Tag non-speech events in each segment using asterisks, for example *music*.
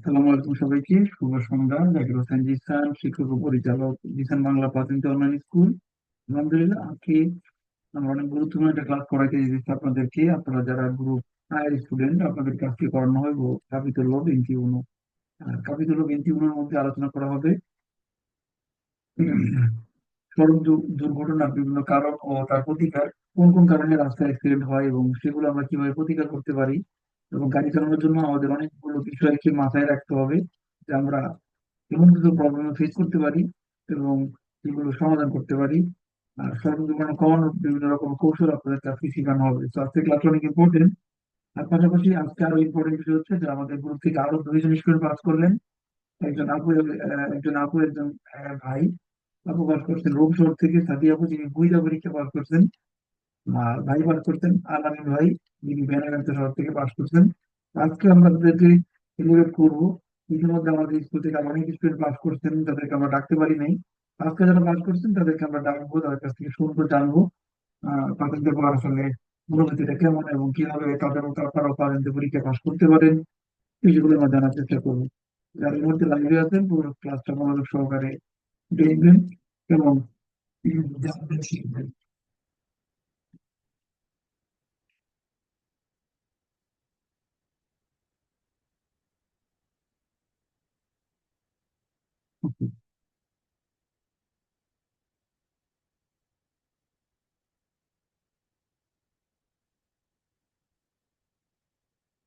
আসসালামু আলাইকুম সবাইকে। শুভ সন্ধ্যা। জাকির হোসেন জিসান শিক্ষক ও পরিচালক জিসান বাংলা প্রাথমিক অনলাইন স্কুল আলহামদুলিল্লাহ, আজকে আমরা অনেক গুরুত্বপূর্ণ একটা ক্লাস করাইতে দিচ্ছি আপনাদেরকে। আপনারা যারা গ্রুপ স্টুডেন্ট আপনাদের কাজকে করানো হয় ক্যাপিটাল বেঞ্চি উনো ক্যাপিটাল বেঞ্চি উনোর মধ্যে আলোচনা করা হবে। সড়ক দুর্ঘটনার বিভিন্ন কারণ ও তার প্রতিকার। কোন কোন কারণে রাস্তায় অ্যাক্সিডেন্ট হয় এবং সেগুলো আমরা কীভাবে প্রতিকার করতে পারি? এবং গাড়ি চালানোর জন্য আমাদের অনেকগুলো বিষয়কে মাথায় রাখতে হবে, যে আমরা এমন কিছু প্রবলেম ফেস করতে পারি এবং সেগুলো সমাধান করতে পারি। আর দুর্ঘটনা কমানোর বিভিন্ন রকম কৌশল আপনাদের কাছে শেখানো হবে। তো আজকে ক্লাস অনেক ইম্পর্টেন্ট আর পাশাপাশি আজকে আরও ইম্পর্টেন্ট বিষয় হচ্ছে যে আমাদের গ্রুপ থেকে আরও দুইজন স্টুডেন্ট পাস করলেন। একজন আপু একজন আপু, একজন ভাই। আপু পাস করছেন রোম শহর থেকে সাদি আপু যিনি গুইদা পরীক্ষা পাস করছেন আর ভাই পাস করছেন, আলামিন ভাই। বেনাগান্ত শহর থেকে পাশ করছেন। আজকে আমরা তাদেরকে সেলিব্রেট করব। ইতিমধ্যে আমাদের স্কুল থেকে অনেক স্টুডেন্ট পাস করছেন, তাদেরকে আমরা ডাকতে পারি নাই। আজকে যারা পাস করছেন, তাদেরকে আমরা ডাকবো, তাদের কাছ থেকে শুনব, জানব, আহ, তাদের পর আসলে অনুভূতিটা কেমন এবং কীভাবে তাদের মতো আপনারাও পারেন যে পরীক্ষা পাস করতে পারেন সেগুলো আমরা জানার চেষ্টা করব। যার মধ্যে লাইভে আছেন, পুরো ক্লাসটা মনোযোগ সহকারে দেখবেন এবং জানবেন শিখবেন। *laughs*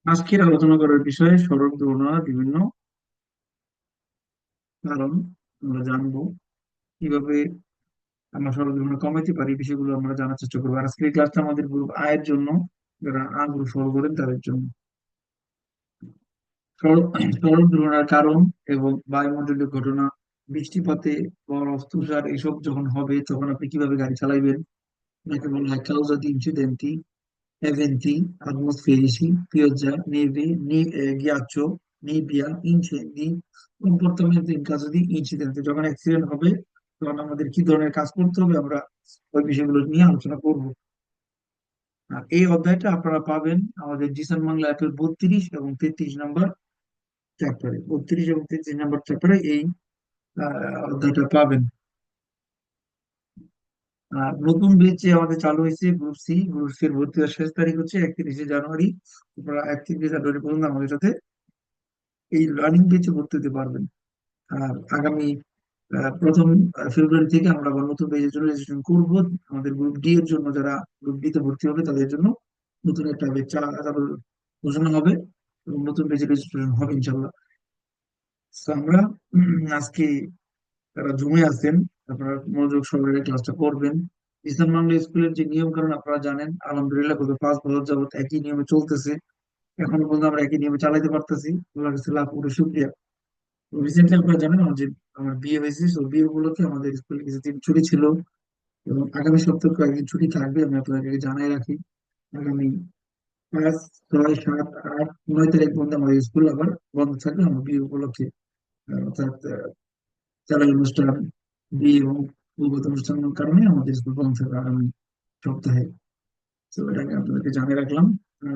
আজকের আলোচনা করার বিষয়ে সড়ক দুর্ঘটনার বিভিন্ন কারণ আমরা জানব। কীভাবে আমরা সড়ক দুর্ঘটনা কমাইতে পারি বিষয়গুলো আমরা জানার চেষ্টা করব। আর আজকের ক্লাসটা আমাদের গ্রুপ আয়ের জন্য, যারা আ গ্রুপ ফলো করেন তাদের জন্য। সড়ক দুর্ঘটনার কারণ এবং বায়ুমণ্ডলীয় ঘটনা, বৃষ্টিপাতে বরফ তুষার এসব যখন হবে, তখন আপনি কীভাবে গাড়ি চালাইবেন? এটাকে বলা হয় কাউজা di incidenti eventi atmosferici pioggia neve ghiaccio nebbia incendi comportamento in caso di incidente যখন অ্যাক্সিডেন্ট হবে, তখন আমাদের কি ধরনের কাজ করতে হবে? আমরা ওই বিষয়গুলো নিয়ে আলোচনা করব। এই অধ্যায়টা আপনারা পাবেন আমাদের জিসান বাংলা অ্যাপের বত্রিশ এবং তেত্রিশ নম্বর চ্যাপ্টারে বত্রিশ এবং তেত্রিশ নম্বর চ্যাপ্টারে এই অধ্যায়টা পাবেন আর নতুন ব্যাচে আমাদের চালু হয়েছে গ্রুপ সি গ্রুপ সি এর ভর্তি শেষ তারিখ হচ্ছে একত্রিশে জানুয়ারি আপনারা একত্রিশে জানুয়ারি পর্যন্ত আমাদের সাথে এই লার্নিং ব্যাচে ভর্তি হতে পারবেন আর আগামী প্রথম ফেব্রুয়ারি থেকে আমরা নতুন ব্যাচের জন্য রেজিস্ট্রেশন করব আমাদের গ্রুপ ডি এর জন্য যারা গ্রুপ ডি তে ভর্তি হবে তাদের জন্য নতুন একটা ব্যাচ ঘোষণা হবে নতুন ব্যাচে রেজিস্ট্রেশন হবে ইনশাল্লাহ আমরা আজকে যারা জমে আছেন, আপনারা মনোযোগ সহকারে ক্লাসটা করবেন ইসলাম বাংলা স্কুলের যে নিয়ম কারণ আপনারা জানেন, আলহামদুলিল্লাহ, গত পাঁচ বছর যাবত একই নিয়মে চলতেছে। এখনও পর্যন্ত আমরা একই নিয়মে চালাইতে পারতেছি। আল্লাহর কাছে লাখ করে শুক্রিয়া। রিসেন্টলি আপনারা জানেন, আমার যে, আমার বিয়ে হয়েছে তো বিয়ে উপলক্ষে আমাদের স্কুলে কিছুদিন ছুটি ছিল। এবং আগামী সপ্তাহে কয়েকদিন ছুটি থাকবে, আমি আপনাদেরকে জানাই রাখি। আগামী পাঁচ, ছয়, সাত, আট, নয় তারিখ পর্যন্ত আমাদের স্কুল আবার বন্ধ থাকবে। আমার বিয়ে উপলক্ষে অর্থাৎ চালাই অনুষ্ঠান, বিয়ে এবং পূর্বত অনুষ্ঠানের কারণে আমাদের স্কুল বন্ধ থাকবে আগামী সপ্তাহে। তো এটাকে আপনাদেরকে জানিয়ে রাখলাম।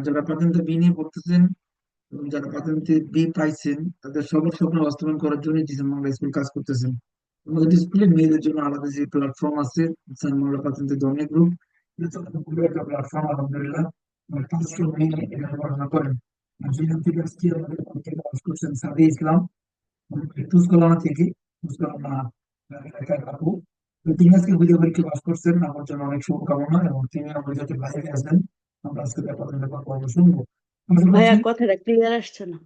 যারা প্রাথমিক বি নিয়ে পড়তেছেন এবং যারা প্রাথমিক বি পাইছেন, তাদের সবার স্বপ্ন বাস্তবায়ন করার জন্য জিসান বাংলা স্কুল কাজ করতেছেন। আমাদের স্কুলে মেয়েদের জন্য আলাদা যে প্ল্যাটফর্ম আছে জিসান বাংলা প্রাথমিক ধর্মের গ্রুপ প্ল্যাটফর্ম আলহামদুলিল্লাহ। পাঁচশো মেয়ে এখানে পড়াশোনা করেন আর যেখান থেকে আজকে আমাদের পাস করছেন সাদি ইসলাম তুসকলানা থেকে তুসকলানা আপু তিনি আজকে ভিডিও পরীক্ষা পাস করছেন আমার জন্য অনেক শুভকামনা এবং তিনি আমার যাতে বাইরে আসবেন আমরা আজকে ব্যাপারে ব্যাপার পর্ব শুনব ভাইয়া কথাটা ক্লিয়ার আসছে না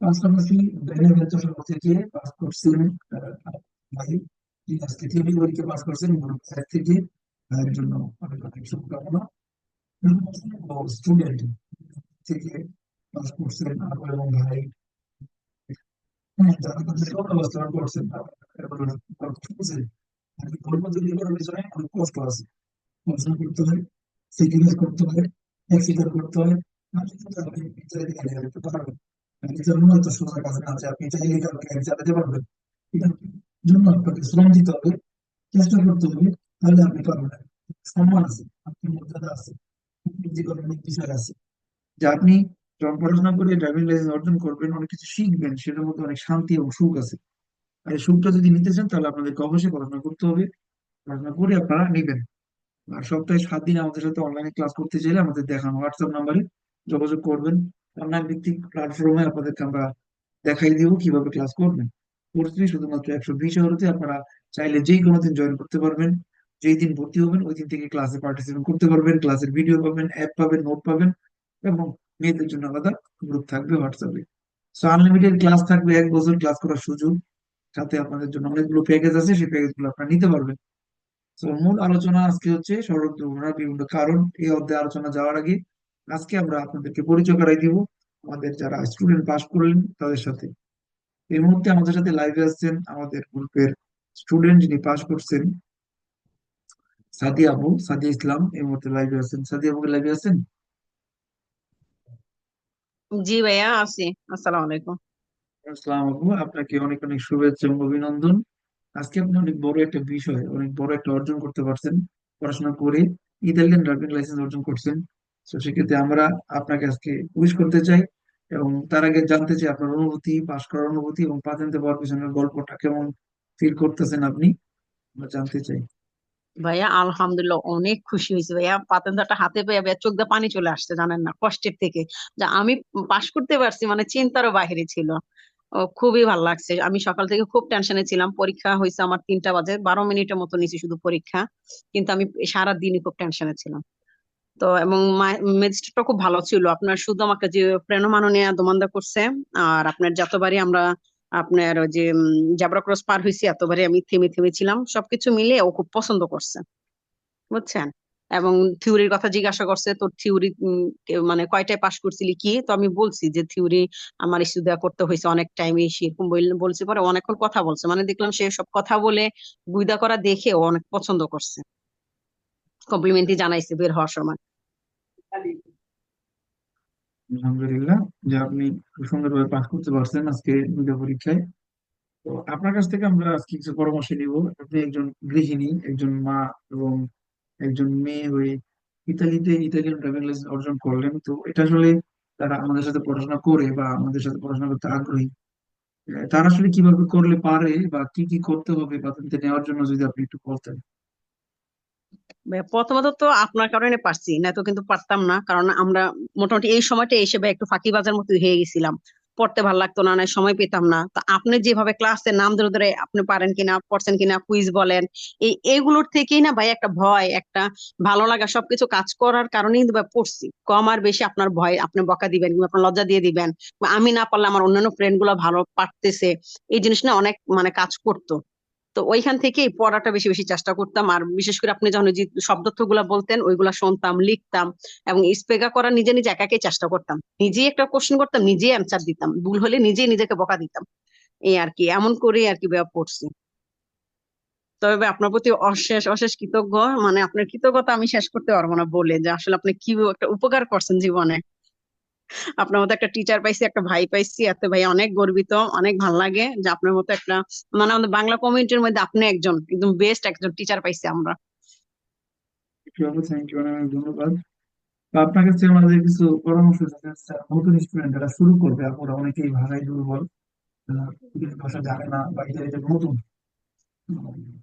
পাশাপাশি বেনেভেন্টো থেকে পাস করছেন ভাই তিনি আজকে টিভি পরীক্ষা পাস করছেন গ্রুপ সাইড থেকে ভাইয়ের জন্য অনেক অনেক শুভকামনা স্টুডেন্ট থেকে পাস করছেন আপু এবং ভাই যারা তাদের অবস্থান করছেন ধর্ম তৈরি করার পিছনে অনেক কষ্ট আছে পড়াশোনা করতে হয় শ্রম দিতে হবে চেষ্টা করতে হবে তাহলে আপনি পারবেন সম্মান আছে আপনি মর্যাদা আছে অনেক বিষয় আছে। যে আপনি পড়াশোনা করে ড্রাইভিং লাইসেন্স অর্জন করবেন, অনেক কিছু শিখবেন, সেটার মধ্যে অনেক শান্তি এবং সুখ আছে। আর এই সুখটা যদি নিতে চান, তাহলে আপনাদেরকে অবশ্যই পড়াশোনা করতে হবে। পড়াশোনা করে আপনারা নেবেন। আর সপ্তাহে সাত দিন আমাদের সাথে অনলাইনে ক্লাস করতে চাইলে আমাদের দেখানো হোয়াটসঅ্যাপ নাম্বারে যোগাযোগ করবেন। অনলাইন ভিত্তিক প্ল্যাটফর্মে আপনাদেরকে আমরা দেখাই দিব কীভাবে ক্লাস করবেন। কোর্স শুধুমাত্র একশো বিশ ইউরোতে আপনারা চাইলে যেই কোনো দিন জয়েন করতে পারবেন। যেই দিন ভর্তি হবেন, ওই দিন থেকে ক্লাসে পার্টিসিপেট করতে পারবেন ক্লাসের ভিডিও পাবেন অ্যাপ পাবেন নোট পাবেন এবং মেয়েদের জন্য আলাদা গ্রুপ থাকবে হোয়াটসঅ্যাপে সো আনলিমিটেড ক্লাস থাকবে, এক বছর ক্লাস করার সুযোগ সাথে আপনাদের জন্য অনেকগুলো প্যাকেজ আছে, সেই প্যাকেজগুলো আপনারা নিতে পারবেন। তো মূল আলোচনা আজকে হচ্ছে সড়ক দুর্ঘটনার বিভিন্ন কারণ, এই অধ্যায়ে আলোচনা যাওয়ার আগে আজকে আমরা আপনাদেরকে পরিচয় করাই দিব, আমাদের যারা স্টুডেন্ট পাস করলেন তাদের সাথে। এই মুহূর্তে আমাদের সাথে লাইভে আসছেন আমাদের গ্রুপের স্টুডেন্ট যিনি পাস করছেন সাদিয়া আপু সাদিয়া ইসলাম এই মুহূর্তে লাইভে আছেন। সাদিয়া আপুকে লাইভে আছেন? জি ভাইয়া আছি। আসসালামু আলাইকুম। আসসালাম আপু আপনাকে অনেক অনেক শুভেচ্ছা এবং অভিনন্দন। আজকে আপনি অনেক বড় একটা বিষয় অনেক বড় একটা অর্জন করতে পারছেন। পড়াশোনা করে ইতালিয়ান ড্রাইভিং লাইসেন্স অর্জন করছেন। তো সেক্ষেত্রে আমরা আপনাকে আজকে উইশ করতে চাই এবং তার আগে জানতে চাই আপনার অনুভূতি পাশ করার অনুভূতি এবং পাতেন্তে পাওয়ার পিছনের গল্পটা কেমন ফিল করতেছেন আপনি? আমরা জানতে চাই। ভাইয়া, আলহামদুলিল্লাহ অনেক খুশি হয়েছে ভাইয়া। পাতেন্দাটা হাতে পেয়ে ভাইয়া চোখ দিয়ে পানি চলে আসছে, জানেন না, কষ্টের থেকে। যা আমি পাশ করতে পারছি মানে চিন্তারও বাহিরে ছিল। খুবই ভালো লাগছে। আমি সকাল থেকে খুব টেনশনে ছিলাম। পরীক্ষা হয়েছে আমার তিনটা বাজে, বারো মিনিটের মতো নিয়েছি শুধু পরীক্ষা। কিন্তু আমি সারা দিনই খুব টেনশনে ছিলাম। তো, এবং ম্যাজিস্ট্রেটটা খুব ভালো ছিল। আপনার শুধু আমাকে যে প্রেরণা নিয়ে দোমান্দা করছে, আর আপনার যতবারই আমরা আপনার যে জাবরা ক্রস পার হয়েছি এতবারে আমি থেমে থেমে ছিলাম। সবকিছু মিলে ও খুব পছন্দ করছে। বুঝছেন? এবং থিওরির কথা জিজ্ঞাসা করছে, তোর থিওরি মানে কয়টায় পাশ করছিলি কি? তো আমি বলছি যে, থিওরি আমার ইস্যু দেওয়া করতে হয়েছে অনেক টাইম সেরকম বলছি পরে অনেকক্ষণ কথা বলছে। মানে দেখলাম সে সব কথা বলে বুইদা করা দেখে ও অনেক পছন্দ করছে। কমপ্লিমেন্টই জানাইছে বের হওয়ার সময়। আলহামদুলিল্লাহ, যে আপনি খুব সুন্দরভাবে পাস করতে পারছেন আজকে দুইটা পরীক্ষায়। তো আপনার কাছ থেকে আমরা আজকে কিছু পরামর্শ নিব। আপনি একজন গৃহিণী, একজন মা এবং একজন মেয়ে হয়ে ইতালিতে ইতালিয়ান ড্রাইভিং লাইসেন্স অর্জন করলেন। তো এটা আসলে তারা আমাদের সাথে পড়াশোনা করে বা আমাদের সাথে পড়াশোনা করতে আগ্রহী। তারা আসলে কীভাবে করলে পারে বা কি কি করতে হবে পাতেন্টে নেওয়ার জন্য যদি আপনি একটু বলতেন। প্রথমত তো আপনার কারণে পারছি, না তো কিন্তু পারতাম না, কারণ আমরা মোটামুটি এই সময়টা এসে একটু ফাঁকিবাজের মতো হয়ে গেছিলাম। পড়তে ভালো লাগতো না না সময় পেতাম না। তো আপনি যেভাবে ক্লাসে নাম ধরে ধরে আপনি পারেন কিনা, পড়ছেন কিনা কুইজ বলেন, এই এগুলোর থেকেই না ভাই একটা ভয়, একটা ভালো লাগা সবকিছু কাজ করার কারণেই কিন্তু ভাই পড়ছি। কম আর বেশি আপনার ভয়, আপনি বকা দিবেন কিংবা আপনার লজ্জা দিয়ে দিবেন। আমি না পারলে আমার অন্যান্য ফ্রেন্ডগুলো ভালো পারতেছে। এই জিনিস না অনেক মানে কাজ করতো। তো ওইখান থেকেই পড়াটা বেশি বেশি চেষ্টা করতাম। আর বিশেষ করে আপনি যখন যে শব্দার্থগুলা বলতেন, ওইগুলা শুনতাম, লিখতাম এবং স্পেগা করা নিজে নিজে একাকে চেষ্টা করতাম। নিজেই একটা কোশ্চেন করতাম, নিজেই অ্যান্সার দিতাম। ভুল হলে নিজেই নিজেকে বকা দিতাম। এই আর কি, এমন করে আর কি পড়ছি তবে আপনার প্রতি অশেষ অশেষ কৃতজ্ঞ। মানে আপনার কৃতজ্ঞতা আমি শেষ করতে পারব না বলে যে আসলে আপনি কি একটা উপকার করছেন জীবনে। আপনার মতো একটা টিচার পাইছি, একটা ভাই পাইছি, এত ভাই অনেক গর্বিত, অনেক ভালো লাগে যে আপনার মতো একটা মানে আমাদের বাংলা কমিউনিটির মধ্যে আপনি একজন, একদম বেস্ট একজন টিচার পাইছি আমরা। ধন্যবাদ। আপনার কাছে আমাদের কিছু পরামর্শ নতুন শুরু করবে, আপনারা অনেকেই ভাষায় দুর্বল ভাষা জানে না বা নতুন।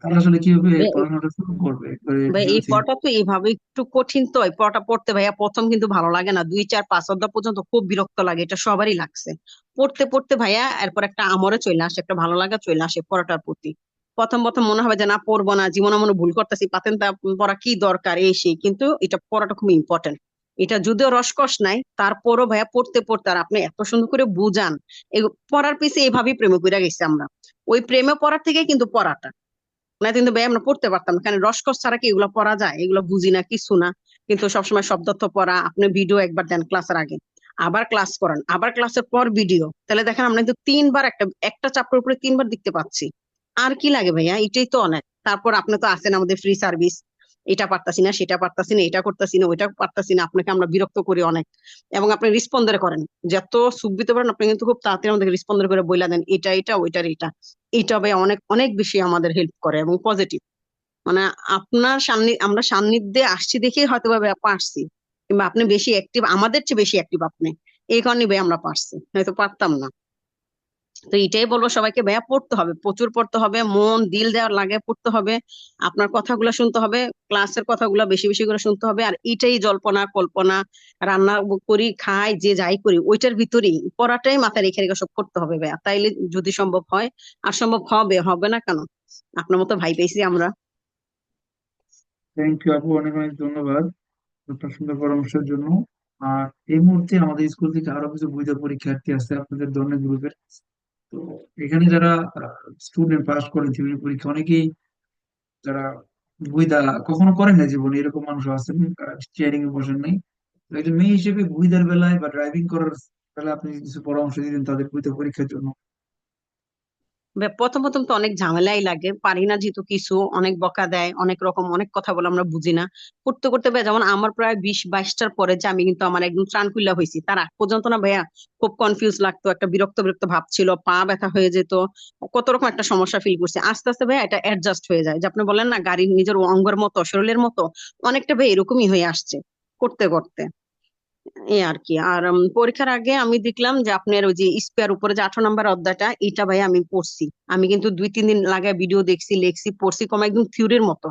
তারা আসলে কীভাবে পড়াশোনাটা শুরু করবে? ভাই এই? পড়াটা তো এইভাবে একটু কঠিন তো এই পড়াটা পড়তে ভাইয়া প্রথম কিন্তু ভালো লাগে না। দুই চার পাঁচ অধ্যায় পর্যন্ত খুব বিরক্ত লাগে এটা সবারই লাগছে। পড়তে পড়তে ভাইয়া এরপর একটা আমরে চলে আসে একটা ভালো লাগা চলে আসে পড়াটার প্রতি। প্রথম প্রথম মনে হবে যে না পড়ব না জীবনে মনে ভুল করতেছি পাতেন তা পড়া কি দরকার এই সেই কিন্তু এটা পড়াটা খুব ইম্পর্টেন্ট এটা যদিও রসকস নাই, তারপরও ভাইয়া পড়তে পড়তে আর আপনি এত সুন্দর করে বুঝান পড়ার পিছে এইভাবেই প্রেমে পড়ে গেছি আমরা। ওই প্রেমে পড়ার থেকে কিন্তু পড়াটা। না কিন্তু ভাই আমরা পড়তে পারতাম কারণ রসকস ছাড়া কি এগুলো পড়া যায়? এগুলো বুঝি না, কিছু না। কিন্তু সবসময় শব্দার্থ পড়া, আপনি ভিডিও একবার দেন ক্লাসের আগে। আবার ক্লাস করান, আবার ক্লাসের পর ভিডিও। তাহলে দেখেন আমরা কিন্তু তিনবার একটা একটা চাপের উপরে তিনবার দেখতে পাচ্ছি। আর কি লাগে ভাইয়া? এটাই তো অনেক। তারপর আপনি তো আছেন আমাদের ফ্রি সার্ভিস এটা পারতাছি না, সেটা পারতাছি না, এটা করতাছি না, ওইটা পারতাছি না, আপনাকে আমরা বিরক্ত করি অনেক। এবং আপনি রিসপন্ডার করেন। যত দিতে পারেন, আপনি কিন্তু খুব তাড়াতাড়ি আমাদেরকে রিসপন্ডার করে বইলা দেন, এটা এটা, ওইটার, এটা। এটা ভাই অনেক অনেক বেশি আমাদের হেল্প করে এবং পজিটিভ মানে আপনার সান্নি, আমরা সান্নিধ্যে আসছি দেখেই হয়তো বা ব্যাপার আসছি কিংবা আপনি বেশি অ্যাক্টিভ আমাদের চেয়ে বেশি অ্যাক্টিভ আপনি। এই কারণে ভাই আমরা পারছি। নয়তো পারতাম না। তো এটাই বলব সবাইকে, ভাইয়া পড়তে হবে, প্রচুর পড়তে হবে, মন, দিল দেওয়ার লাগে পড়তে হবে, আপনার কথাগুলো শুনতে হবে, ক্লাসের কথাগুলো বেশি বেশি করে শুনতে হবে, আর এটাই জল্পনা, কল্পনা, রান্না করি, খাই, যে যাই করি, ওইটার ভিতরেই পড়াটাই মাথায় রেখে রেখে সব করতে হবে, ভাইয়া। তাইলে যদি সম্ভব হয়, আর সম্ভব হবে হবে না কেন? আপনার মতো ভাই পেয়েছি আমরা। থ্যাংক ইউ আপু, অনেক অনেক ধন্যবাদ আপনার সুন্দর পরামর্শের জন্য। আর এই মুহূর্তে আমাদের স্কুল থেকে আরও কিছু বৈধ পরীক্ষার্থী আছে আপনাদের ধরনের গ্রুপের। তো এখানে যারা স্টুডেন্ট পাস করেন থিওরি পরীক্ষা, অনেকেই যারা বুইদা কখনো করেন না জীবনে, এরকম মানুষ আছেন স্টিয়ারিং এ বসেন নাই। একজন মেয়ে হিসেবে গুইদার বেলায় বা ড্রাইভিং করার বেলায় আপনি কিছু পরামর্শ দিতেন তাদের গুইদা পরীক্ষার জন্য। প্রথম প্রথম তো অনেক ঝামেলাই লাগে। পারি না যেহেতু কিছু, অনেক বকা দেয়, অনেক রকম, অনেক কথা বলে আমরা বুঝি না। করতে করতে ভাইয়া, যেমন আমার প্রায় বিশ বাইশটার পরে যে আমি কিন্তু আমার একদম ত্রাণ খুল্লা হয়েছি তার আগ পর্যন্ত না ভাইয়া খুব কনফিউজ লাগতো, একটা বিরক্ত বিরক্ত ভাব ছিল, পা ব্যথা হয়ে যেত, কত রকম একটা সমস্যা ফিল করছে। আস্তে আস্তে ভাইয়া এটা অ্যাডজাস্ট হয়ে যায়। যে আপনি বলেন না, গাড়ির নিজের অঙ্গের মতো, শরীরের মতো, অনেকটা ভাই এরকমই হয়ে আসছে, করতে করতে। এই আর কি আর পরীক্ষার আগে আমি দেখলাম যে আপনার ওই যে স্পেয়ার উপরে যে আঠারো নম্বর অধ্যায়টা এটা ভাই আমি পড়ছি। আমি কিন্তু দুই তিন দিন লাগায় ভিডিও দেখছি লেখছি পড়ছি কম একদম থিওরির মতো।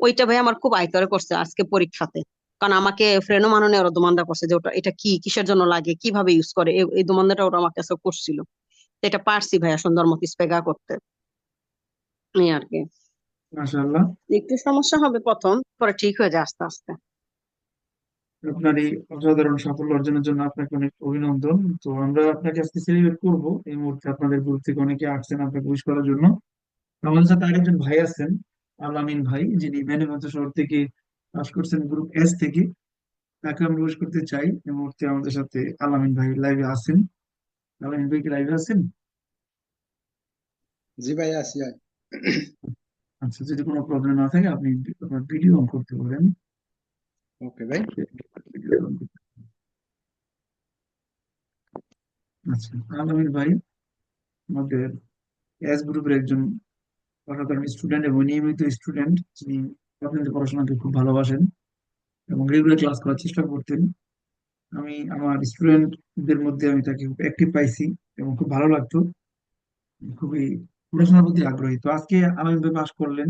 ওইটা ভাই আমার খুব আয়তরে করছে আজকে পরীক্ষাতে। কারণ আমাকে ফ্রেন্ডও মাননে ওরা দোমান্দা করছে যে ওটা এটা কি কিসের জন্য লাগে কীভাবে ইউজ করে এই এই দোমান্দাটা ওরা আমার কাছে করছিল। এটা পারছি ভাইয়া সুন্দর মতো স্পেগা করতে। এই আর কি একটু সমস্যা হবে প্রথম পরে ঠিক হয়ে যায় আস্তে আস্তে। আপনার এই অসাধারণ সাফল্য অর্জনের জন্য আপনাকে অনেক অভিনন্দন। তো আমরা আপনাকে আজকে সেলিব্রেট করব। এই মুহূর্তে আপনাদের গ্রুপ থেকে অনেকে আসছেন আপনাকে উইশ করার জন্য। আমাদের সাথে আরেকজন ভাই আছেন আলামিন ভাই যিনি বেনিগঞ্জ শহর থেকে পাস করছেন গ্রুপ এস থেকে। তাকে আমরা উইশ করতে চাই। এই মুহূর্তে আমাদের সাথে আলামিন ভাই লাইভে আছেন। আলামিন ভাই কি লাইভে আছেন? জি ভাই। আচ্ছা যদি কোনো প্রবলেম না থাকে আপনি আপনার ভিডিও অন করতে পারেন। ওকে ভাই। আচ্ছা আলামিন ভাই, আমাদের এস গ্রুপের একজন অসাধারণ স্টুডেন্ট এবং নিয়মিত স্টুডেন্ট যিনি আপনাদের পড়াশোনাকে খুব ভালোবাসেন এবং রেগুলার ক্লাস করার চেষ্টা করতেন। আমি, আমার স্টুডেন্টদের মধ্যে আমি তাকে খুব অ্যাক্টিভ পাইছি এবং খুব ভালো লাগতো। খুবই পড়াশোনার প্রতি আগ্রহী। তো আজকে আমিন ভাই পাস করলেন।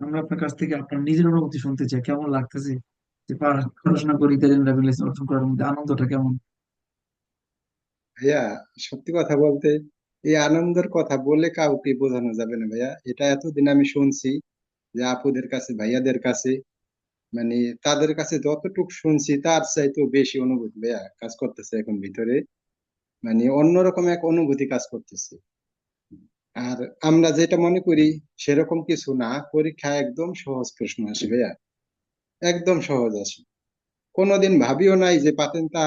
আমরা আপনার কাছ থেকে আপনার নিজের অনুভূতি শুনতে চাই। কেমন লাগতেছে? পড়াশোনা করে ইতালিয়ান অর্জন করার মধ্যে আনন্দটা কেমন? ভাইয়া, সত্যি কথা বলতে এই আনন্দের কথা বলে কাউকে বোঝানো যাবে না ভাইয়া। এটা এতদিন আমি শুনছি যে আপুদের কাছে, ভাইয়াদের কাছে মানে তাদের কাছে যতটুকু শুনছি তার চাইতেও বেশি অনুভূতি ভাইয়া কাজ করতেছে এখন ভিতরে। মানে অন্যরকম এক অনুভূতি কাজ করতেছে। আর আমরা যেটা মনে করি সেরকম কিছু না, পরীক্ষা একদম সহজ প্রশ্ন আসে ভাইয়া। একদম সহজ আসে কোনোদিন ভাবিও নাই যে পাতেনটা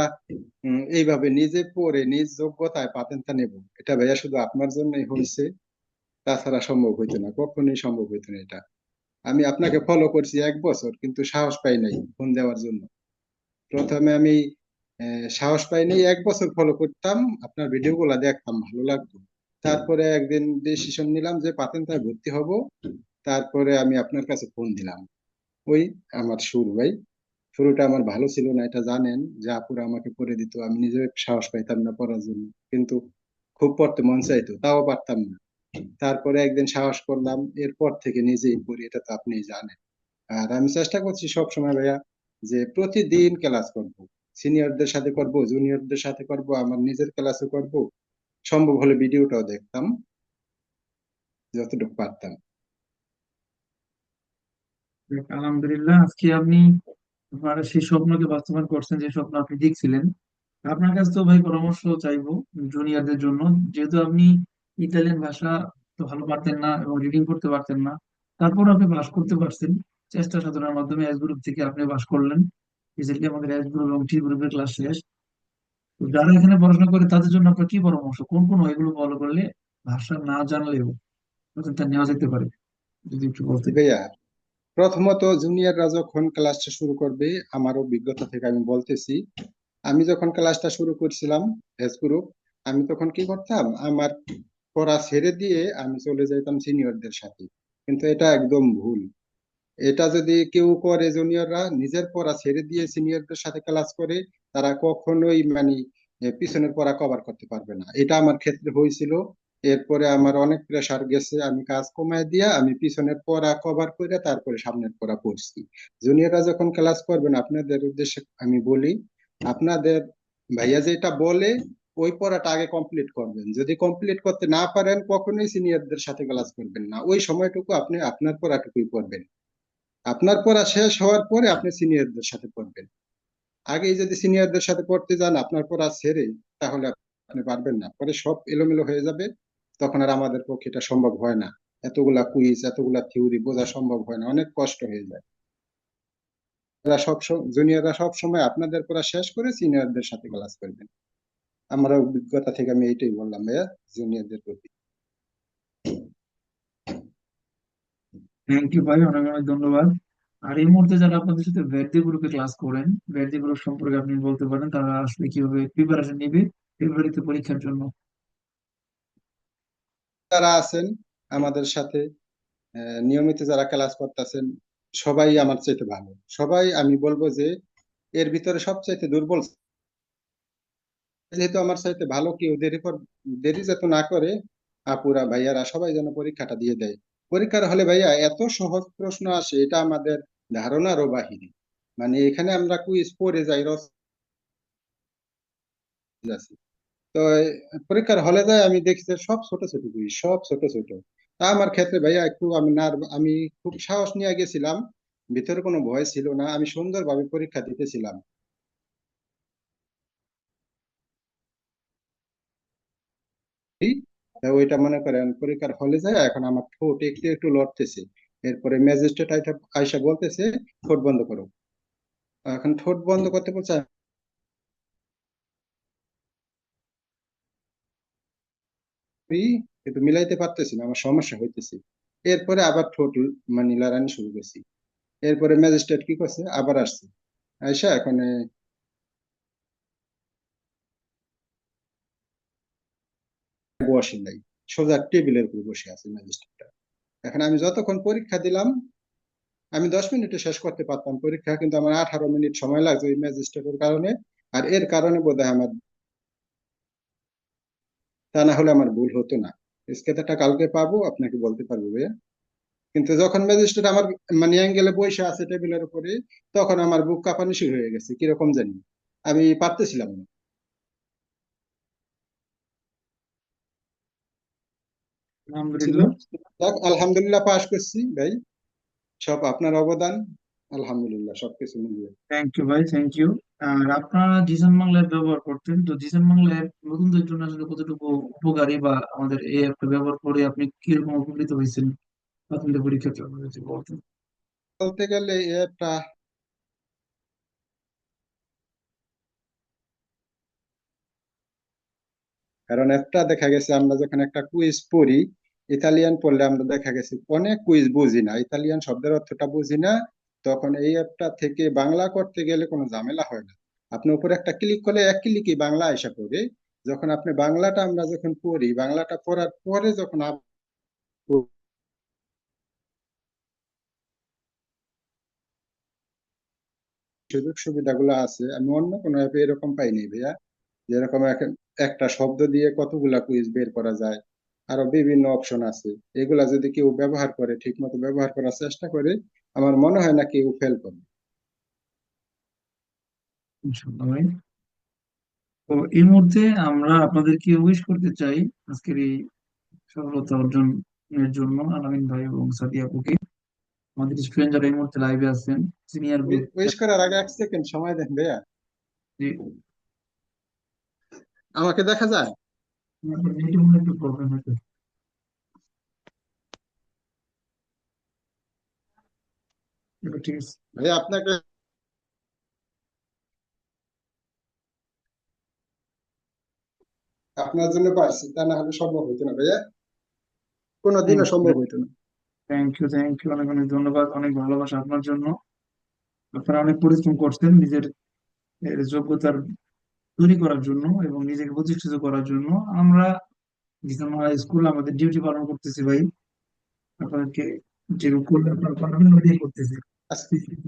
এইভাবে নিজে পড়ে নিজ যোগ্যতায় পাতেনটা নেব। এটা ভাইয়া শুধু আপনার জন্যই হয়েছে তাছাড়া সম্ভব হইতো না, কখনোই সম্ভব হইতো না এটা। আমি আপনাকে ফলো করছি এক বছর, কিন্তু সাহস পাই নাই ফোন দেওয়ার জন্য। প্রথমে আমি সাহস পাই নাই, এক বছর ফলো করতাম, আপনার ভিডিও গুলা দেখতাম, ভালো লাগতো। তারপরে একদিন ডিসিশন নিলাম যে পাতেনটায় ভর্তি হব, তারপরে আমি আপনার কাছে ফোন দিলাম। ওই আমার শুরু ভাই শুরুটা আমার ভালো ছিল না, এটা জানেন যে আপুরা আমাকে পড়ে দিত, আমি নিজে সাহস পাইতাম না পড়ার জন্য, কিন্তু খুব পড়তে মন চাইতো, তাও পারতাম না। তারপরে একদিন সাহস করলাম, এরপর থেকে নিজেই পড়ি এটা তো আপনি জানেন। আর আমি চেষ্টা করছি সব সময় ভাইয়া যে প্রতিদিন ক্লাস করব, সিনিয়রদের সাথে করব, জুনিয়রদের সাথে করব, আমার নিজের ক্লাসও করব, সম্ভব হলে ভিডিওটাও দেখতাম, যতটুকু পারতাম। আলহামদুলিল্লাহ, আজকে আপনি আপনার সেই স্বপ্নকে বাস্তবায়ন করছেন, যে স্বপ্ন আপনি দেখছিলেন। আপনার কাছে তো ভাই পরামর্শ চাইব জুনিয়রদের জন্য। যেহেতু আপনি ইতালিয়ান ভাষা তো ভালো পারতেন না এবং রিডিং করতে পারতেন না, তারপর আপনি পাস করতে পারছেন। চেষ্টা সাধনার মাধ্যমে এস গ্রুপ থেকে আপনি পাস করলেন। রিসেন্টলি আমাদের এস গ্রুপ এবং টি গ্রুপের ক্লাস শেষ। তো যারা এখানে পড়াশোনা করে, তাদের জন্য আপনার কি পরামর্শ? কোন কোন ওইগুলো ফলো করলে ভাষা না জানলেও তা নেওয়া যেতে পারে? যদি একটু বলতে ভাইয়া প্রথমত জুনিয়ররা যখন ক্লাসটা শুরু করবে, আমার অভিজ্ঞতা থেকে আমি বলতেছি, আমি যখন ক্লাসটা শুরু করছিলাম এস গ্রুপ আমি তখন কি করতাম, আমার পড়া ছেড়ে দিয়ে আমি চলে যেতাম সিনিয়রদের সাথে। কিন্তু এটা একদম ভুল। এটা যদি কেউ করে জুনিয়ররা নিজের পড়া ছেড়ে দিয়ে সিনিয়রদের সাথে ক্লাস করে, তারা কখনোই মানে পিছনের পড়া কভার করতে পারবে না। এটা আমার ক্ষেত্রে হয়েছিল। এরপরে আমার অনেক প্রেসার গেছে, আমি কাজ কমায় দিয়া আমি পিছনের পড়া কভার করে তারপরে সামনের পড়া পড়ছি। জুনিয়ররা যখন ক্লাস করবেন, আপনাদের উদ্দেশ্যে আমি বলি, আপনাদের ভাইয়া যেটা বলে, ওই পড়াটা আগে কমপ্লিট করবেন। যদি কমপ্লিট করতে না পারেন, কখনোই সিনিয়রদের সাথে ক্লাস করবেন না। ওই সময়টুকু আপনি আপনার পড়াটুকুই পড়বেন। আপনার পড়া শেষ হওয়ার পরে আপনি সিনিয়রদের সাথে পড়বেন। আগেই যদি সিনিয়রদের সাথে পড়তে যান, আপনার পড়া ছেড়ে তাহলে আপনি পারবেন না। পরে সব এলোমেলো হয়ে যাবে। তখন আর আমাদের পক্ষে এটা সম্ভব হয় না। এতগুলা কুইজ এতগুলা থিওরি বোঝা সম্ভব হয় না, অনেক কষ্ট হয়ে যায়। সব জুনিয়ররা সব সময় আপনাদের পড়া শেষ করে সিনিয়রদের সাথে ক্লাস করবেন। আমার অভিজ্ঞতা থেকে আমি এইটাই বললাম, ভাইয়া জুনিয়রদের প্রতি। থ্যাংক ইউ ভাই অনেক অনেক ধন্যবাদ। আর এই মুহূর্তে যারা আপনাদের সাথে গ্রুপে ক্লাস করেন ভ্যাটদি গ্রুপ সম্পর্কে আপনি বলতে পারেন, তারা আসলে কীভাবে প্রিপারেশন নিবে ফেব্রুয়ারিতে পরীক্ষার জন্য। যারা আছেন, আমাদের সাথে নিয়মিত যারা ক্লাস করতেছেন, সবাই আমার চাইতে ভালো। সবাই, আমি বলব যে, এর ভিতরে সবচাইতে দুর্বল যেহেতু আমার চাইতে ভালো, কেউ দেরি পর দেরি যাতে না করে, আপুরা, ভাইয়ারা সবাই যেন পরীক্ষাটা দিয়ে দেয়। পরীক্ষার হলে ভাইয়া, এত সহজ প্রশ্ন আসে, এটা আমাদের ধারণারও বাহিরে। মানে এখানে আমরা কুইজ পড়ে যাই, রস তো, পরীক্ষার হলে যায়, আমি দেখছি সব ছোট ছোট কুইজ সব ছোট ছোট। তা আমার ক্ষেত্রে ভাইয়া একটু আমি না আমি খুব সাহস নিয়ে গেছিলাম, ভিতরে কোনো ভয় ছিল না, আমি সুন্দরভাবে পরীক্ষা দিতেছিলাম। ওইটা মনে করেন, পরীক্ষার হলে যায়, এখন আমার ঠোঁট একটু একটু লড়তেছে। এরপরে ম্যাজিস্ট্রেট আইসা বলতেছে, ঠোঁট বন্ধ করো। এখন ঠোঁট বন্ধ করতে বলছে আমি কিন্তু মিলাইতে পারতেছি না, আমার সমস্যা হইতেছে। এরপরে আবার ঠোঁট মানে লড়ানি শুরু করছি। এরপরে ম্যাজিস্ট্রেট কি করছে? আবার আসছে। আইসা এখন বসে নাই। সোজা টেবিলের উপর বসে আছে ম্যাজিস্ট্রেটটা। এখন আমি যতক্ষণ পরীক্ষা দিলাম, আমি দশ মিনিটে শেষ করতে পারতাম পরীক্ষা, কিন্তু আমার আঠারো মিনিট সময় লাগছে ওই ম্যাজিস্ট্রেটের কারণে। আর এর কারণে বোধহয় আমার তা না হলে আমার ভুল হতো না। স্কেতারটা কালকে পাবো আপনাকে বলতে পারব ভাইয়া। কিন্তু যখন ম্যাজিস্ট্রেট আমার মানে অ্যাঙ্গেলে বসে আছে টেবিলের উপরে তখন আমার বুক কাঁপানি শুরু হয়ে গেছে কীরকম জানি? আমি পারতেছিলাম না। আলহামদুলিল্লাহ। আলহামদুলিল্লাহ পাশ করছি ভাই। সব আপনার অবদান আলহামদুলিল্লাহ সবকিছু মিলিয়ে। থ্যাংক ইউ ভাই থ্যাংক ইউ আর আপনারা জিসান বাংলা ব্যবহার করতেন, তো জিসান বাংলা অ্যাপ নতুনদের জন্য আসলে কতটুকু উপকারী বা আমাদের এই অ্যাপটা ব্যবহার করে আপনি কীরকম উপকৃত হয়েছেন? আপনাদের পরীক্ষার জন্য যদি বলতেন। বলতে গেলে এটা কারণ একটা দেখা গেছে আমরা যখন একটা কুইজ পড়ি ইতালিয়ান পড়লে আমরা দেখা গেছে অনেক কুইজ বুঝি না। ইতালিয়ান শব্দের অর্থটা বুঝি না তখন এই অ্যাপটা থেকে বাংলা করতে গেলে কোনো ঝামেলা হয় না। আপনি উপরে একটা ক্লিক করলে এক ক্লিকই বাংলা আইসা পড়ে। যখন আপনি বাংলাটা আমরা যখন পড়ি, বাংলাটা পড়ার পরে যখন সুযোগ সুবিধাগুলো আছে, আমি অন্য কোনো অ্যাপে এরকম পাইনি ভাইয়া। যেরকম এক- একটা শব্দ দিয়ে কতগুলা কুইজ বের করা যায়, আরও বিভিন্ন অপশন আছে। এগুলা যদি কেউ ব্যবহার করে ঠিক মতো ব্যবহার করার চেষ্টা করে আমার মনে হয় না কেউ ফেল করবে। তো এই মুহূর্তে আমরা আপনাদেরকে উইশ করতে চাই আজকের এই সফলতা অর্জনের জন্য আলামিন ভাই এবং সাদিয়া আপুকে। আমাদের স্টুডেন্ট যারা এই মুহূর্তে লাইভে আছেন সিনিয়র উইশ করার আগে এক সেকেন্ড সময় দেন ভাইয়া। আমাকে দেখা যায়? একটু প্রবলেম হয়েছে। ঠিক আছে ভাইয়া আপনাকে আপনার জন্য পারছি তা না হলে সম্ভব হইতো না ভাইয়া। কোনোদিনও সম্ভব হইতো না। থ্যাংক ইউ থ্যাংক ইউ অনেক অনেক ধন্যবাদ অনেক ভালোবাসা আপনার জন্য। আপনারা অনেক পরিশ্রম করছেন নিজের যোগ্যতার তৈরি করার জন্য এবং নিজেকে প্রতিষ্ঠিত করার জন্য। আমরা স্কুল আমাদের ডিউটি পালন করতেছি ভাই। আপনাদেরকে যে করলে আপনারা করতেছি।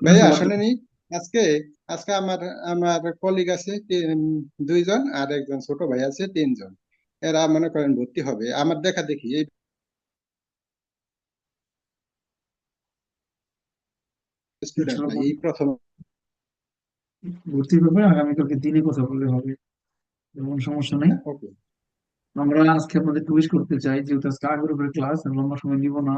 ভাইয়া শোনেনি আজকে আজকে আমার আমার কলিগ আছে দুইজন আর একজন ছোট ভাই আছে তিনজন। এরা মনে করেন ভর্তি হবে। আমার দেখা দেখি এই স্টুডেন্ট এই প্রথম ভর্তির ব্যাপারে আগামীকালকে দিনে কথা বললে হবে। এমন সমস্যা নেই। ওকে। আমরা আজকে আপনাদের টুইস করতে চাই যেহেতু আজকে আগের উপরে ক্লাস লম্বা সময় নিব না।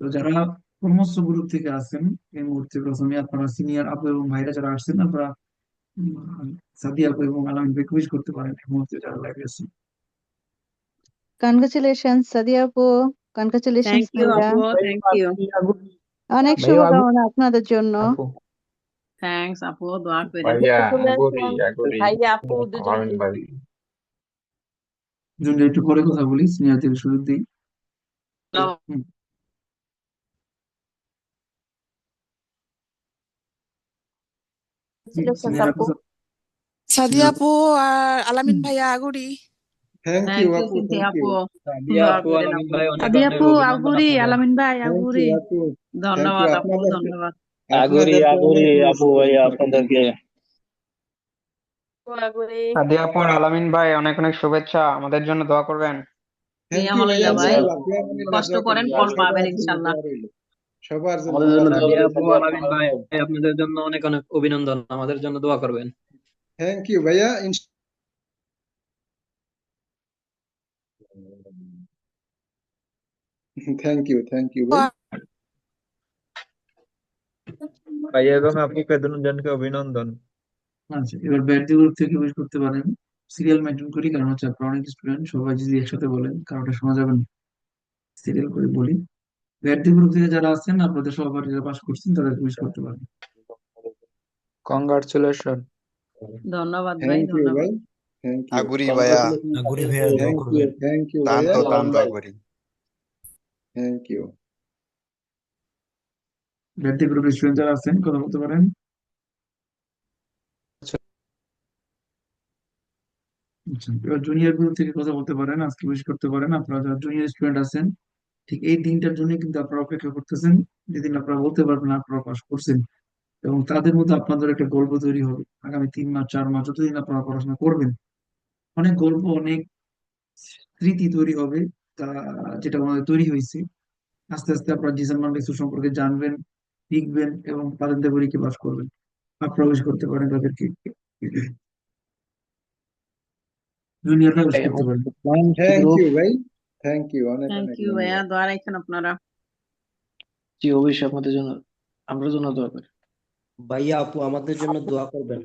তো যারা কর্মস্থ গ্রুপ থেকে আছেন এই মুহূর্তে প্রথমে আপনারা সিনিয়র আপু এবং ভাইরা যারা আসছেন আপনারা সাদি আপু এবং আলামিন ভাই কুইজ করতে পারেন এই মুহূর্তে যারা লাইভে আছেন। কনগ্রাচুলেশনস সাদিয়া আপু। কনগ্রাচুলেশনস থ্যাংক ইউ আপু অনেক শুভকামনা আপনাদের জন্য। আপু। থ্যাংকস আপু দোয়া করে ভাইয়া আপু দুজন একটু পরে কথা বলি সিনিয়রদের সুযোগ দিই হুম। জি, Congratulations আপু। আপু সাদিয়া আপু আর আলামিন ভাইয়া আগুরি। থ্যাংক ইউ আপু থ্যাংক আপু। ইউ সাদিয়া আপু আলামিন ভাই অনেক সাদিয়া অনেক আপু অভিনন্দন আগুরি আপনাদের আলামিন ভাই থ্যাংক আগুরি। ইউ আপু ধন্যবাদ আপু আপনাদেরকে- ধন্যবাদ। আগুরি আপনাদেরকে আগুরি অনেক আপু ভাইয়া আপনাদেরকে। আগুরি। সাদিয়া আপু আর আলামিন ভাই অনেক অনেক শুভেচ্ছা। আমাদের জন্য দোয়া করবেন। থ্যাংক ইউ আমানুল্লাহ ভাই। ইনশাআল্লাহ কষ্ট করেন ফল পাবেন ইনশাআল্লাহ রইল। সবার জন্য আপনাদের জন্য অনেক অনেক অভিনন্দন। আমাদের জন্য দোয়া করবেন। থ্যাংক ইউ ভাইয়া। থ্যাংক ইউ থ্যাংক ইউ ভাইয়া এবং আপুকে দুজনকে অভিনন্দন। আচ্ছা এবার ব্যাটজি গ্রুপ থেকে উইশ করতে পারেন। সিরিয়াল মেনটেন করি কারণ হচ্ছে আপনারা অনেক স্টুডেন্ট সবাই যদি একসাথে বলেন কারোটা শোনা যাবে না। সিরিয়াল করে বলি। ব্যাটজি গ্রুপ থেকে যারা আছেন আপনাদের সবার যারা পাস করছেন তাদেরকে উইশ করতে পারেন কংগ্রাচুলেশন ধন্যবাদ ভাই থ্যাংক ইউ ধন্যবাদ। ভাই। থ্যাংক ইউ আগুরি ভাইয়া। আগুরি ভাইয়া থ্যাংক ইউ ভাইয়া। টানতো আগুরি। থ্যাংক ইউ গ্রুপের স্টুডেন্ট যারা আছেন কথা বলতে পারেন। আচ্ছা জুনিয়র গ্রুপ থেকে কথা বলতে পারেন আজকে উইশ করতে পারেন। আপনারা যারা জুনিয়র স্টুডেন্ট আছেন ঠিক এই দিনটার জন্য কিন্তু আপনারা অপেক্ষা করতেছেন। যেদিন আপনারা বলতে পারবেন আপনারা পাস করছেন। এবং তাদের মধ্যে আপনাদের একটা গল্প তৈরি হবে। আগামী তিন মাস, চার মাস যতদিন আপনারা পড়াশোনা করবেন, অনেক গল্প অনেক স্মৃতি তৈরি হবে। তা যেটা আমাদের তৈরি হয়েছে। আস্তে আস্তে আপনারা জিসান মান্ডিসু সম্পর্কে জানবেন, শিখবেন এবং তাদের পরীক্ষা পাস করবেন। আপনারা উইশ করতে পারেন তাদেরকে। পারেন। থ্যাংক ইউ ভাই। থ্যাংক ইউ অনেক থ্যাংক অনেক ইউ ভাইয়া ধন্যবাদ। দোয়া রাখেন আপনারা। জি অবশ্যই আপনাদের জন্য আমরা জন্য দোয়া করি। ভাইয়া আপু আমাদের জন্য দোয়া করবেন।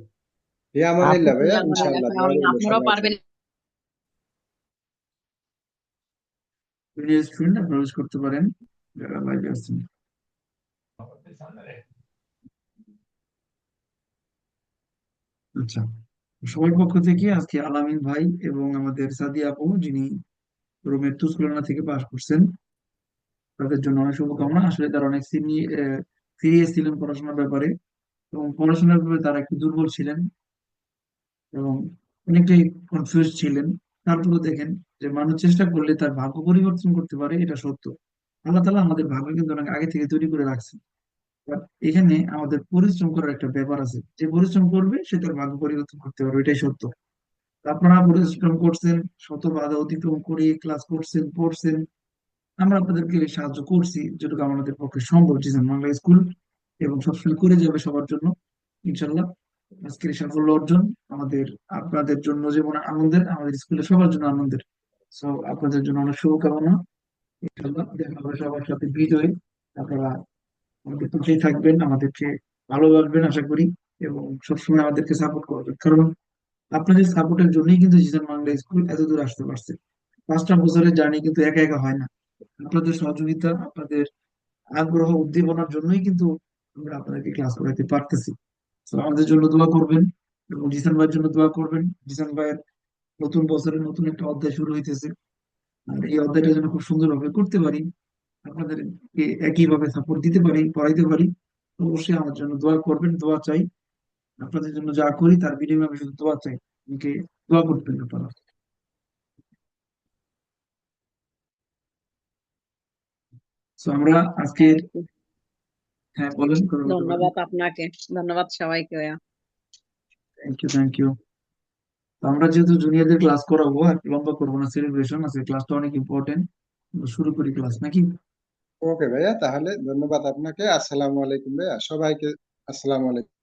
ইয়া আমানিল্লাহ ভাইয়া আল্লাহ ইনশাআল্লাহ আপনারাও পারবেন। স্টুডেন্ট আপনারা করতে পারেন যারা লাইভে আছেন। আচ্ছা সবার পক্ষ থেকে আজকে আলামিন ভাই এবং আমাদের সাদিয়া আপু যিনি রোমের তুসকুলানা থেকে পাশ করছেন। তাদের জন্য অনেক শুভকামনা। আসলে তারা অনেক সিরিয়াস ছিলেন পড়াশোনার ব্যাপারে এবং পড়াশোনার ব্যাপারে তারা একটু দুর্বল ছিলেন এবং অনেকটাই কনফিউজ ছিলেন। তারপরে দেখেন যে মানুষ চেষ্টা করলে তার ভাগ্য পরিবর্তন করতে পারে, এটা সত্য। আল্লাহ তাআলা আমাদের ভাগ্য কিন্তু অনেক আগে থেকে তৈরি করে রাখছেন। এখানে আমাদের পরিশ্রম করার একটা ব্যাপার আছে। যে পরিশ্রম করবে, সে তার ভাগ্য পরিবর্তন করতে পারবে, এটাই সত্য। আপনারা পরিশ্রম করছেন, শত বাধা অতিক্রম করে ক্লাস করছেন, পড়ছেন। আমরা আপনাদেরকে সাহায্য করছি, যেটুকু আমাদের পক্ষে সম্ভব জিসান বাংলা স্কুল এবং সবসময় করে যাবে সবার জন্য ইনশাল্লাহ আজকের সাফল্য অর্জন আমাদের, আপনাদের জন্য যেমন আনন্দের, আমাদের স্কুলের সবার জন্য আনন্দের। সো আপনাদের জন্য অনেক শুভকামনা। ইনশাল্লাহ দেখা হবে সবার সাথে বিজয়ে। আপনারা আমাদের পাশেই থাকবেন, আমাদেরকে ভালোবাসবেন, আশা করি, এবং সবসময় আমাদেরকে সাপোর্ট করবেন। কারণ আপনাদের সাপোর্টের জন্যই কিন্তু জিসান বাংলা স্কুল এত দূর আসতে পারছে। পাঁচটা বছরের জার্নি কিন্তু একা একা হয় না। আপনাদের সহযোগিতা, আপনাদের আগ্রহ, উদ্দীপনার জন্যই কিন্তু আমরা আপনাদেরকে ক্লাস করাতে পারতেছি। আমাদের জন্য দোয়া করবেন এবং জিসান ভাইয়ের জন্য দোয়া করবেন। জিসান ভাইয়ের নতুন বছরের নতুন একটা অধ্যায় শুরু হইতেছে। আর এই অধ্যায়টা যেন খুব সুন্দরভাবে করতে পারি, আপনাদেরকে একইভাবে সাপোর্ট দিতে পারি, পড়াইতে পারি, অবশ্যই আমার জন্য দোয়া করবেন, দোয়া চাই। আপনাদের জন্য যা করি তার বিনিময়ে আমি শুধু দোয়া চাই আমাকে দোয়া করবেন আপনারা তো আমরা আজকের হ্যাঁ বলেন ধন্যবাদ আপনাকে। ধন্যবাদ সবাইকে থ্যাংক ইউ থ্যাংক ইউ আমরা যেহেতু জুনিয়রদের ক্লাস করাবো আর লম্বা করব না সেলিব্রেশন আজকে ক্লাসটা অনেক ইম্পর্টেন্ট শুরু করি ক্লাস নাকি? ওকে ভাইয়া তাহলে ধন্যবাদ আপনাকে। আসসালামু আলাইকুম ভাইয়া। সবাইকে আসসালামু আলাইকুম।